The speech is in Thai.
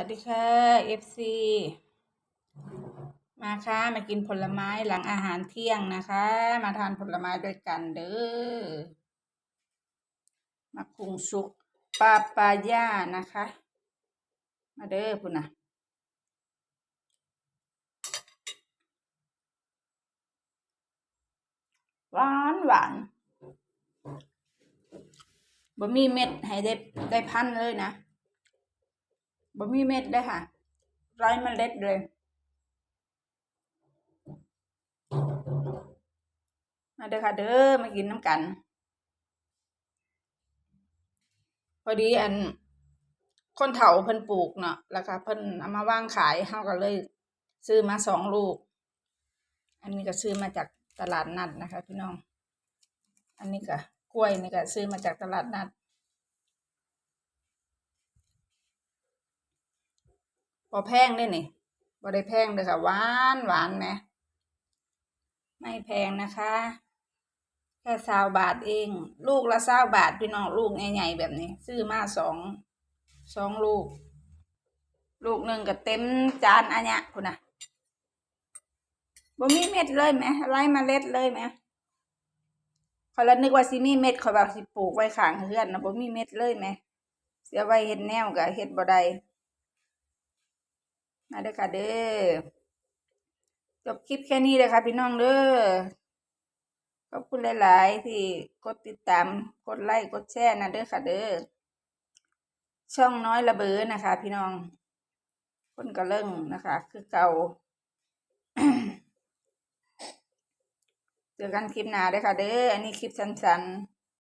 วัสดีค่ะ FC มาค่ะมากินผลไม้หลังอาหารเที่ยงนะคะ มาทานผลไม้ด้วยกันเด้อมาคุงสุกปาปายานะคะ มาเด้อพุ่นนะหวานหวานบ่มีเม็ดให้ได้ได้พันเลยนะ บ่มีเม็ดเลยค่ะไร้เมล็ดเลย มาเด้อค่ะเด้อมากินน้ำกัน พอดีอัน คนเฒ่าเพิ่นปลูกเนาะแล้วก็เพิ่นเอามาว่างขายเฮาก็เลย ซื้อมาสองลูก อันนี้ก็ซื้อมาจากตลาดนัดนะคะ พี่น้อง อันนี้ก็กล้วยนี่ก็ซื้อมาจากตลาดนัด อแพงได้นี่บ่ได้แพงเลยค่ะหวานหวานนะไม่แพงนะคะแค่สาวบาทเอง ลูกละสาวบาทพี่น้องลูกใหญ่ๆแบบนี้ ซื้อมาสองสองลูก ลูกหนึ่งก็เต็มจานอันเนี้ยคุณนะบ่มีเม็ดเลยไหมไล่เมาเล็ดเลยไหมขอยละนึกว่าสิมีเม็ดขอยว่าสิปลูกไว้ขางเฮือนนะบ่มีเม็ดเลยไหมเสียไว้เฮ็ดแนวก็เฮ็ดบ่ได้ มาเด้อค่ะเด้อจบคลิปแค่นี้เลยค่ะพี่น้องเด้อขอบคุณหลาย ๆ ที่กดติดตามกดไลค์กดแชร์นะเด้อค่ะเด้อช่องน้อยระเบิดนะคะ พี่น้องคนกระเลิ่งนะคะ คือเก่าเจอกันคลิปหน้าเด้อค่ะเด้ออันนี้คลิปสั้น ๆ